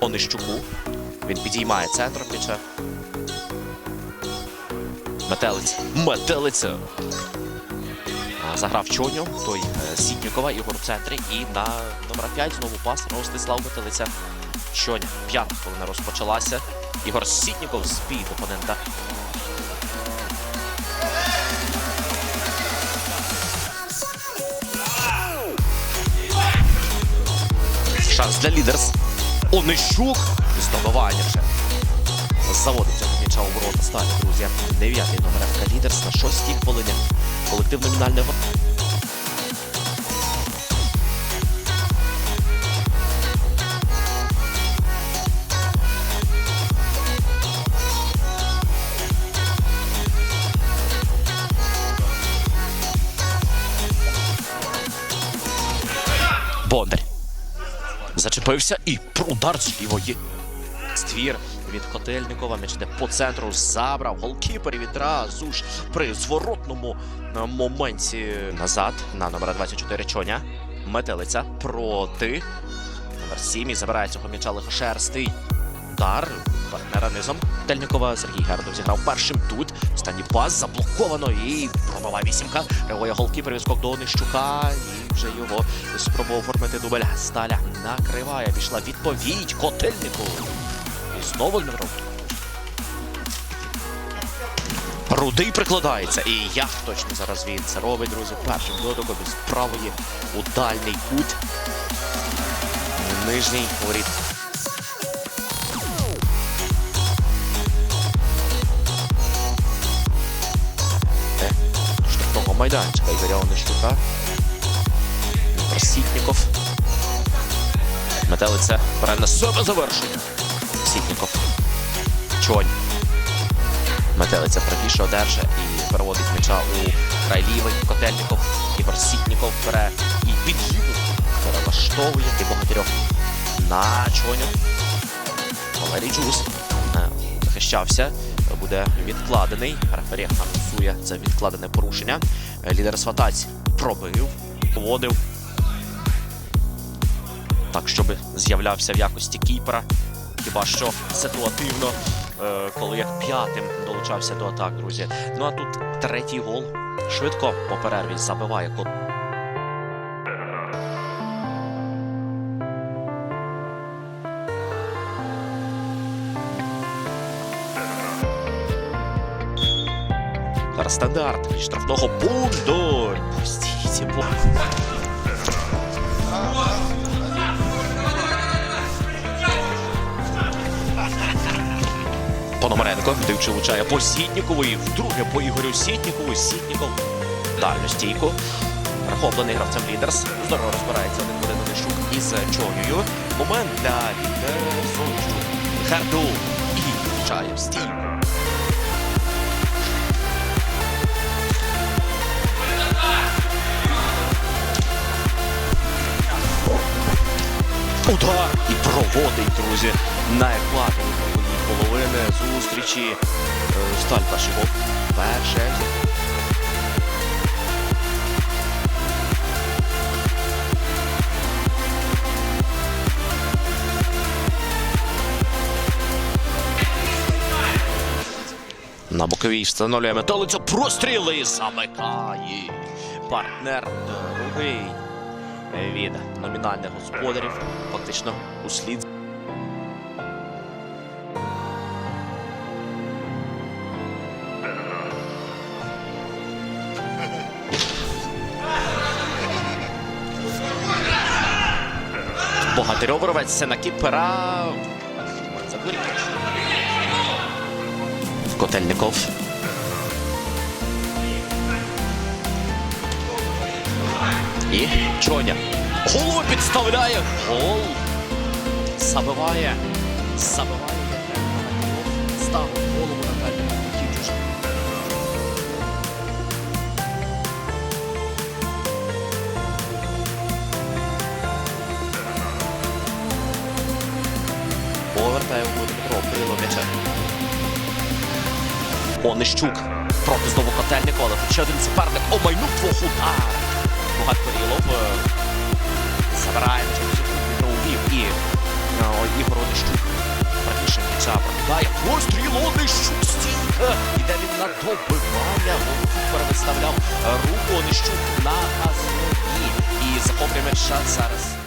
Онищуку. Він підіймає центром м'яча. Метелиця. Метелиця. Заграв Чоню, той е, Сітнікова, Ігор в центрі. І на номер 5 знову пас Ростислав Метелиця. Чоня. П'ята хвилина розпочалася. Ігор Сітніков з-під опонента. Шанс для лідерс. Онищук. Здобивання вже. Заводить цього м'яча у ворота друзі. Дев'ятий номер ФК Лідерс на шостій хвилині. Колектив номінальний Бондар. Зачепився і про удар з лівої. Ствір від Котельникова м'яч йде по центру забрав голкіпер відразу ж при зворотному е, моменті назад на номера 24 Чоня. Метелиця проти номер 7 і забирає цього м'яча лихошерстий. Удар партнера низом. Тельникова Сергій Гердов зіграв першим тут. Останній пас заблоковано і пробова вісімка. Реагує голкіпер відскок до Онищука. І вже його спробував оформити дубль. Сталя накриває. Пішла відповідь Котельнику. І знову Дмитро. Рудий прикладається. І як точно зараз він це робить, друзі. Першим дотиком із правої у дальній кут. Нижній воріт. Майданчика Ігоря Онищука. Просітніков. Метелиця бере на себе завершення. Сітніков. Чонь. Метелиця правіше одержа і переводить м'яча у край лівий. Котельников. Ігор Сітніков бере і під'їду. Перелаштовує і богатирьох на чоню. Валерій Джус е, захищався. Буде відкладений. Рефері анонсує це відкладене порушення. Е, Лідер Сватаць пробив, поводив. Так, щоб з'являвся в якості кіпера. Хіба що ситуативно, е, коли як п'ятим долучався до атак, друзі. Ну а тут третій гол. Швидко по перерві забиває кот. Стандарт від штрафного Бундоль. Пустіть. Пономаренко даючи влучає по Сітнікову вдруге по Ігорю Сітнікову. Сітніков дальню стійку. Перехоплений гравцем лідерс. Здорово розбирається один один Онищук із Чонею. Момент для лідерсу. Харду. І влучає в стійку. Удар і проводить, друзі, на екваторі половини зустрічі. Е, Сталь перший гол. Перше. На боковій встановлює металицю. Простріли замикає. Партнер другий від номінальних господарів. Фактично услід. Богатирьов рветься на кіпера. Котельников. І Чоня. Голову підставляє. Гол. Забиває. Забиває. Став голову на дальньому. Повертає в Дмитро. Прило м'яча. Онищук проти знову Котельникова, ще один суперник. Омайнув двох удар. Бугат Корілов е, забирає увів і е, Ігор Онищук. Правіше кінця прокидає. Постріл Онищук стінка. Іде він на добивання. Голкіпер виставляв руку Онищук на основі. І захоплює м'яча зараз.